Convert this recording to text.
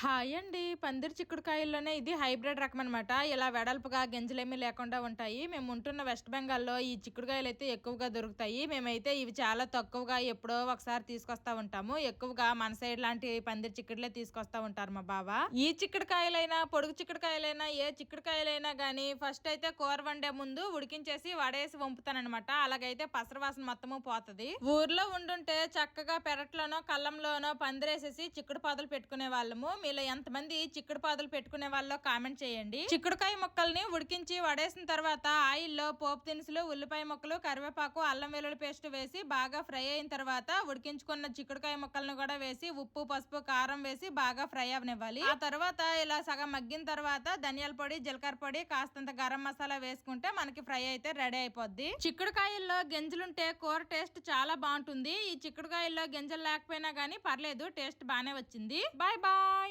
Hi అండి. పందిరి చిక్కుడుకాయల్లోనే ఇది హైబ్రిడ్ రకం అనమాట ఇలా వెడల్పుగా గింజలేమీ లేకుండా ఉంటాయి. మేము ఉంటున్న వెస్ట్ బెంగాల్లో ఈ చిక్కుడుకాయలు అయితే ఎక్కువగా దొరుకుతాయి. మేమైతే ఇవి చాలా తక్కువగా ఎప్పుడో ఒకసారి తీసుకొస్తా ఉంటాము. ఎక్కువగా మన సైడ్ లాంటి పందిరి చిక్కుడులే తీసుకొస్తా ఉంటారు మా బావ. ఈ చిక్కుడుకాయలైనా పొడుగు చిక్కుడుకాయలైనా ఏ చిక్కుడుకాయలైనా కానీ ఫస్ట్ అయితే కూర వండే ముందు ఉడికించేసి వడేసి వంపుతానమాట అలాగైతే పసరవాసన మొత్తము పోతది. ఊర్లో ఉండుంటే చక్కగా పెరట్లోనో కళ్ళంలోనో పందిరేసేసి చిక్కుడు పాదలు పెట్టుకునే వాళ్ళము. మీలో ఎంతమంది చిక్కుడు పాదులు పెట్టుకునే వాళ్ళు కామెంట్ చేయండి. చిక్కుడుకాయ ముక్కల్ని ఉడికించి వడేసిన తర్వాత ఆయిల్లో పోపు దినుసులు ఉల్లిపాయ ముక్కలు కరివేపాకు అల్లం వెల్లుల్లి పేస్ట్ వేసి బాగా ఫ్రై అయిన తర్వాత ఉడికించుకున్న చిక్కుడుకాయ ముక్కలను కూడా వేసి ఉప్పు పసుపు కారం వేసి బాగా ఫ్రై అవనివ్వాలి. ఆ తర్వాత ఇలా సగం మగ్గిన తర్వాత ధనియాల పొడి జీలకర్ర పొడి కాస్తంత గరం మసాలా వేసుకుంటే మనకి ఫ్రై అయితే రెడీ అయిపోద్ది. చిక్కుడుకాయల్లో గింజలుంటే కూర టేస్ట్ చాలా బాగుంటుంది. ఈ చిక్కుడుకాయల్లో గింజలు లేకపోయినా గానీ పర్లేదు టేస్ట్ బాగానే వచ్చింది. Bye bye!